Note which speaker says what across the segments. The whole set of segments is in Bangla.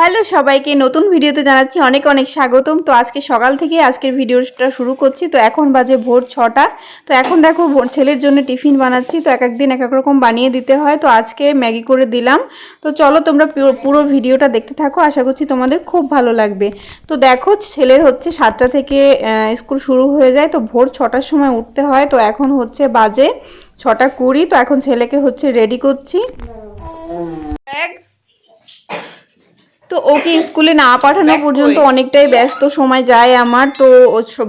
Speaker 1: হ্যালো সবাইকে, নতুন ভিডিওতে জানাচ্ছি অনেক অনেক স্বাগতম। তো আজকে সকাল থেকে আজকের ভিডিওটা শুরু করছি। তো এখন বাজে ভোর ছটা। তো এখন দেখো ছেলের জন্য টিফিন বানাচ্ছি। তো এক এক দিন এক এক রকম বানিয়ে দিতে হয়। তো আজকে ম্যাগি করে দিলাম। তো চলো তোমরা পুরো ভিডিওটা দেখতে থাকো। আশা করছি তোমাদের খুব ভালো লাগবে। তো দেখো ছেলের হচ্ছে সাতটা থেকে স্কুল শুরু হয়ে যায়। তো ভোর ছটার সময় উঠতে হয়। তো এখন হচ্ছে বাজে ছটা কুড়ি। তো এখন ছেলেকে হচ্ছে রেডি করছি ব্যাগ তো ওকে স্কুলে না পাঠানো পর্যন্ত অনেকটাই ব্যস্ত সময় যায় আমার। তো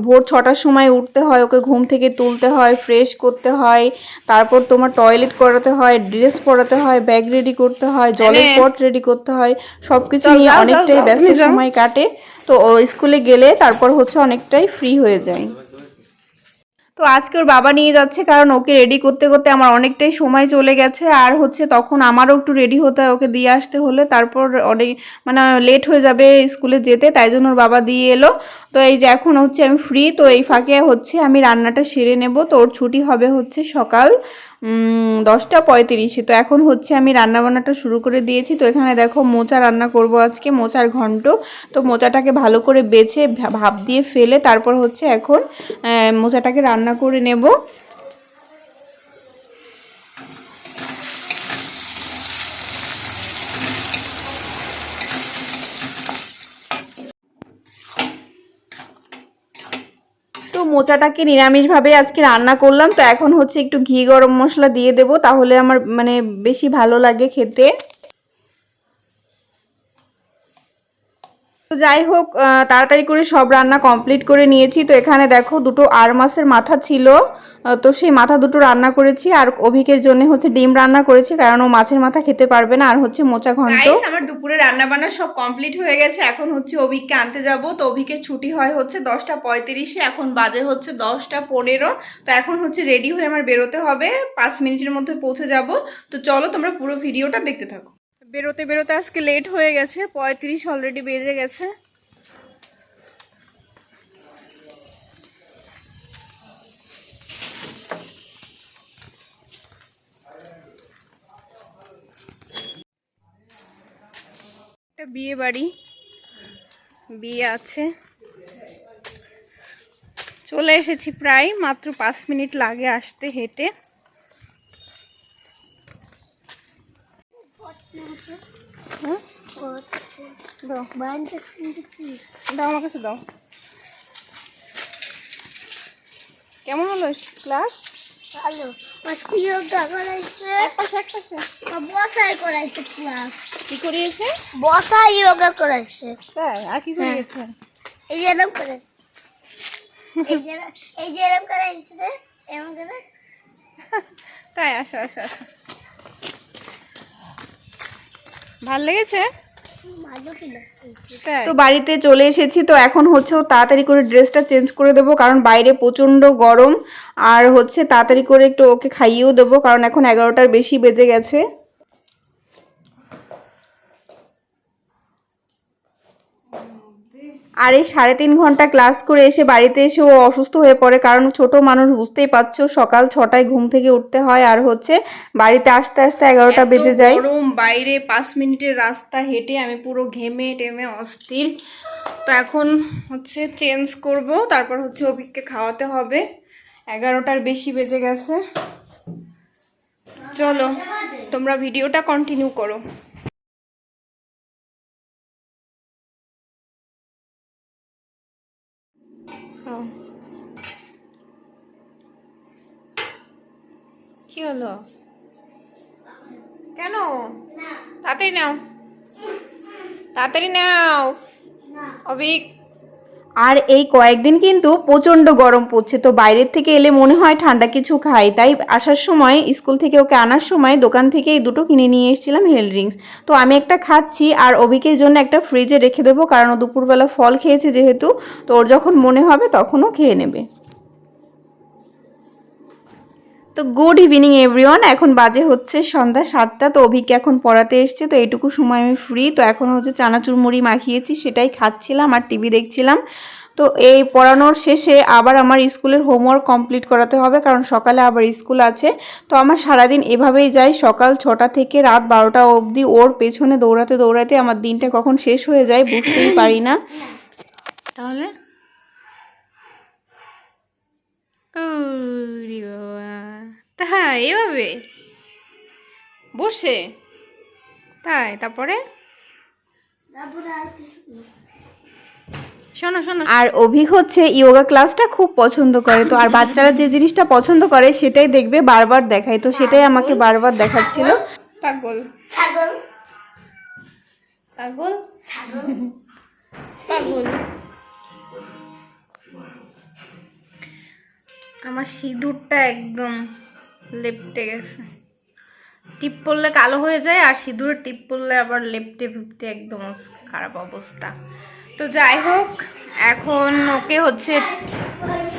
Speaker 1: ভোর ছটার সময় উঠতে হয় ওকে ঘুম থেকে তুলতে হয় ফ্রেশ করতে হয় তারপর তোমার টয়লেট করাতে হয় ড্রেস পরাতে হয় ব্যাগ রেডি করতে হয় জলের পট রেডি করতে হয় সব কিছু নিয়ে অনেকটাই ব্যস্ত সময় কাটে। তো ও স্কুলে গেলে তারপর হচ্ছে অনেকটাই ফ্রি হয়ে যায়। তো আজকে ওর বাবা নিয়ে যাচ্ছে, কারণ ওকে রেডি করতে করতে আমার অনেকটাই সময় চলে গেছে। আর হচ্ছে তখন আমারও একটু রেডি হতে হয় ওকে দিয়ে আসতে হলে। তারপর অনেক মানে লেট হয়ে যাবে স্কুলে যেতে, তাই জন্য ওর বাবা দিয়ে এলো। তো এই যে এখন হচ্ছে আমি ফ্রি তো এই ফাঁকে হচ্ছে আমি রান্নাটা সেরে নেব। তো ওর ছুটি হবে হচ্ছে সকাল দশটা পঁয়ত্রিশে। তো এখন হচ্ছে আমি রান্নাবান্নাটা শুরু করে দিয়েছি। তো এখানে দেখো মোচা রান্না করব আজকে, মোচার ঘন্ট। তো মোচাটাকে ভালো করে বেছে ভাপ দিয়ে ফেলে তারপর হচ্ছে এখন মোচাটাকে রান্না করে নেব। মোচাটাকে নিরামিষভাবে আজকে রান্না করলাম, তো এখন হচ্ছে একটু ঘি গরম মশলা দিয়ে দেবো, তাহলে আমার মানে বেশি ভালো লাগে খেতে। তো যাই হোক তাড়াতাড়ি করে সব রান্না কমপ্লিট করে নিয়েছি। তো এখানে দেখো দুটো আর মাছের মাথা ছিল। তো সেই মাথা দুটো রান্না করেছি। আর অভিকের জন্য হচ্ছে ডিম রান্না করেছি, কারণ ও মাছের মাথা খেতে পারবে না। আর হচ্ছে মোচা ঘন্ট। আমার দুপুরে রান্না বান্না সব কমপ্লিট হয়ে গেছে। এখন হচ্ছে অভিককে আনতে যাব। তো অভিকের ছুটি হয় হচ্ছে দশটা পঁয়ত্রিশে। এখন বাজে হচ্ছে দশটা পনেরো। তো এখন হচ্ছে রেডি হয়ে আমার বেরোতে হবে। পাঁচ মিনিটের মধ্যে পৌঁছে যাব। তো চলো তোমরা পুরো ভিডিওটা দেখতে থাকো। বেরোতে বেরোতে আজকে লেট হয়ে গেছে, পঁয়ত্রিশ অলরেডি বেজে গেছে। একটা বিয়ে বাড়ি, বিয়ে আছে। চলে এসেছি প্রায়, মাত্র পাঁচ মিনিট লাগে আসতে হেঁটে। দাও দাও আমার কাছে দাও। কেমন হলো ক্লাস?
Speaker 2: ভালো।
Speaker 1: কি করিয়েছে?
Speaker 2: করাইছে।
Speaker 1: তাই? আর কি করিয়েছে?
Speaker 2: এই যে এরম করাইছে এই যে করাইছে এরম করে।
Speaker 1: তাই আসো আসো আসো। ভালো লেগেছে? তো বাড়িতে চলে এসেছি তো এখন হচ্ছে ও তাড়াতাড়ি করে ড্রেসটা চেঞ্জ করে দেবো কারণ বাইরে প্রচণ্ড গরম আর হচ্ছে তাড়াতাড়ি করে একটু ওকে খাইয়েও দেবো কারণ এখন এগারোটার বেশি বেজে গেছে। আর এই সাড়ে তিন ঘণ্টা ক্লাস করে এসে বাড়িতে এসে ও অসুস্থ হয়ে পড়ে কারণ ছোট মানুষ বুঝতেই পারছ সকাল ছটায় ঘুম থেকে উঠতে হয় আর হচ্ছে বাড়িতে আসতে আসতে এগারোটা বেজে যায়। গরম বাইরে পাঁচ মিনিটের রাস্তা হেঁটে আমি পুরো ঘেমে টেমে অস্থির। তো এখন হচ্ছে চেঞ্জ করব তারপর হচ্ছে অভিককে খাওয়াতে হবে। এগারোটার বেশি বেজে গেছে। চলো তোমরা ভিডিওটা কন্টিনিউ করো। হলো কেন? তাড়াতাড়ি নাও। তাড়াতাড়ি নাও। অভিক। আর এই কয়েকদিন কিন্তু প্রচণ্ড গরম পড়ছে তো বাইরের থেকে এলে মনে হয় ঠান্ডা কিছু খাই। তাই আসার সময় স্কুল থেকে ওকে আনার সময় দোকান থেকে এই দুটো কিনে নিয়ে এসেছিলাম হেল ড্রিঙ্কস। তো আমি একটা খাচ্ছি আর অভিকের জন্য একটা ফ্রিজে রেখে দেবো কারণ ও দুপুরবেলা ফল খেয়েছে যেহেতু তো ওর যখন মনে হবে তখনও খেয়ে নেবে। তো গুড ইভিনিং এভরিওয়ান এখন বাজে হচ্ছে সন্ধ্যা সাতটা, তো অভিকে এখন পড়াতে এসছে, তো এইটুকু সময় আমি ফ্রি তো এখন হচ্ছে চানাচুর মুড়ি মাখিয়েছি, সেটাই খাচ্ছিলাম আর টিভি দেখছিলাম। তো এই পড়ানোর শেষে আবার আমার স্কুলের হোমওয়ার্ক কমপ্লিট করাতে হবে, কারণ সকালে আবার স্কুল আছে। তো আমার সারাদিন এভাবেই যাই সকাল ছটা থেকে রাত বারোটা অবধি ওর পেছনে দৌড়াতে দৌড়াতে আমার দিনটা কখন শেষ হয়ে যায় বুঝতেই পারি না। তাহলে ওরে বাবা তাই এভাবে। বসে। তাই তারপরে। শোনো শোনো। আর অভি হচ্ছে ইয়োগা ক্লাসটা খুব পছন্দ করে তো আর বাচ্চারা যে জিনিসটা পছন্দ করে সেটাই দেখবে বারবার দেখায়। তো সেটাই আমাকে বারবার দেখাচ্ছিল। পাগল।
Speaker 2: ছাগল।
Speaker 1: পাগল? পাগল। আমার সিঁদুরটা একদম লেপটে গেছে। টিপ পড়লে কালো হয়ে যায় আর সিঁদুরের টিপ পড়লে আবার লেপটে ফিপটে একদম খারাপ অবস্থা। তো যাই হোক, এখন ওকে হচ্ছে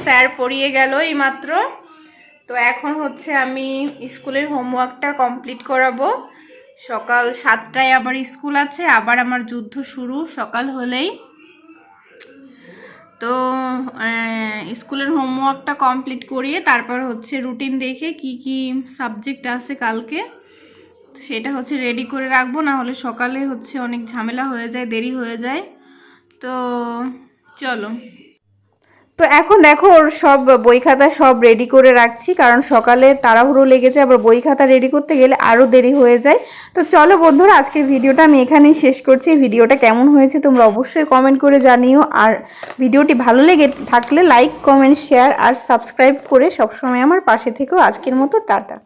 Speaker 1: স্যার পড়িয়ে গেল এই মাত্র তো এখন হচ্ছে আমি স্কুলের হোমওয়ার্কটা কমপ্লিট করাবো। সকাল সাতটায় আবার স্কুল আছে, আবার আমার যুদ্ধ শুরু সকাল হলেই। তো স্কুলের হোমওয়ার্কটা কমপ্লিট করিয়ে তারপর হচ্ছে রুটিন দেখে কি কি সাবজেক্ট আছে কালকে, সেটা হচ্ছে রেডি করে রাখব না হলে সকালে হচ্ছে অনেক ঝামেলা হয়ে যায়, দেরি হয়ে যায়। তো, চলো। তো এখন দেখো, ওর সব বই খাতা সব রেডি করে রাখছি, কারণ সকালে তাড়াহুড়ো লেগেছে, আবার বই খাতা রেডি করতে গেলে আরও দেরি হয়ে যায়। তো চলো বন্ধুরা, আজকের ভিডিওটা আমি এখানেই শেষ করছি। ভিডিওটা কেমন হয়েছে তোমরা অবশ্যই কমেন্ট করে জানিও। আর ভিডিওটি ভালো লেগে থাকলে লাইক কমেন্ট শেয়ার আর সাবস্ক্রাইব করে সবসময় আমার পাশে থেকেও। আজকের মতো টাটা।